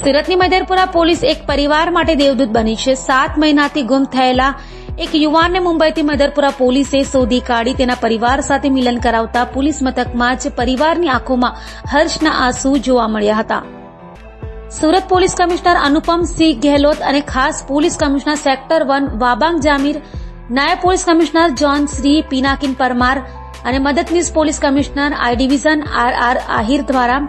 સુરતની મૈદરપુરા પોલીસ એક પરિવાર માટે દેવદૂત બની છે. સાત મહિનાથી ગુમ થયેલા એક યુવાનને મુંબઈથી મૈદરપુરા પોલીસે શોધી કાઢી. તેના પરિવાર સાથે મિલન કરાવતા પોલીસ મથકમાં જ પરિવારની આંખોમાં હર્ષના આંસુ જોવા મળ્યા હતા. સુરત પોલીસ કમિશનર અનુપમ સિંહ ગેહલોત અને ખાસ police commissioner sector one Wabang Jamir, નાયબ police commissioner zone Shri Pinakin Parmar અને મદદનીશ police commissioner I division R R Ahir દ્વારા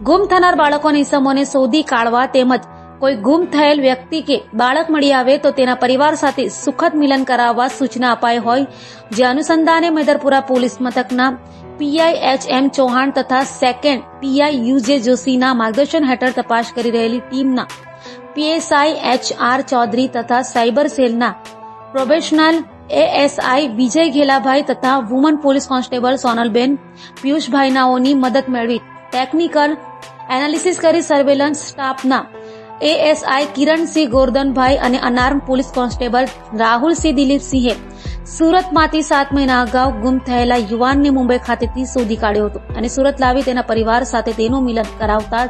ગુમ થનાર બાળકોની ઇસમોને શોધી કાઢવા તેમજ કોઈ ગુમ થયેલ વ્યક્તિ કે બાળક મળી આવે તો તેના પરિવાર સાથે સુખદ મિલન કરાવવા સૂચના અપાઈ હોય. જે અનુસંધાને મેદરપુરા પોલીસ મથકના પીઆઈ એચ એમ ચૌહાણ તથા સેકન્ડ પીઆઈ યુજે જોશીના માર્ગદર્શન હેઠળ તપાસ કરી રહેલી ટીમના પીએસઆઈ એચ આર ચૌધરી તથા સાયબર સેલના પ્રોબેશનલ એએસઆઈ વિજય ઘેલાભાઈ તથા વુમન પોલીસ કોન્સ્ટેબલ સોનલબેન પિયુષભાઈનાઓની મદદ મેળવી. ટેકનિકલ એનાલિસિસ કરી સર્વેલન્સ સ્ટાફના એએસઆઈ કિરણસિંહ ગોરધનભાઈ અને અનાર્મ પોલીસ કોન્સ્ટેબલ રાહુલસિંહ દિલીપસિંહે સુરતમાંથી સાત મહિના અગાઉ ગુમ થયેલા યુવાનને મુંબઈ ખાતેથી શોધી કાઢ્યો હતો અને સુરત લાવી તેના પરિવાર સાથે તેનું મિલન કરાવતા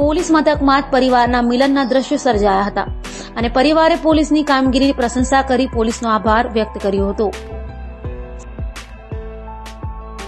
પોલીસ મથકમાં જ પરિવારના મિલનના દ્રશ્યો સર્જાયા હતા. અને પરિવારે પોલીસની કામગીરીની પ્રશંસા કરી પોલીસનો આભાર વ્યક્ત કર્યો હતો.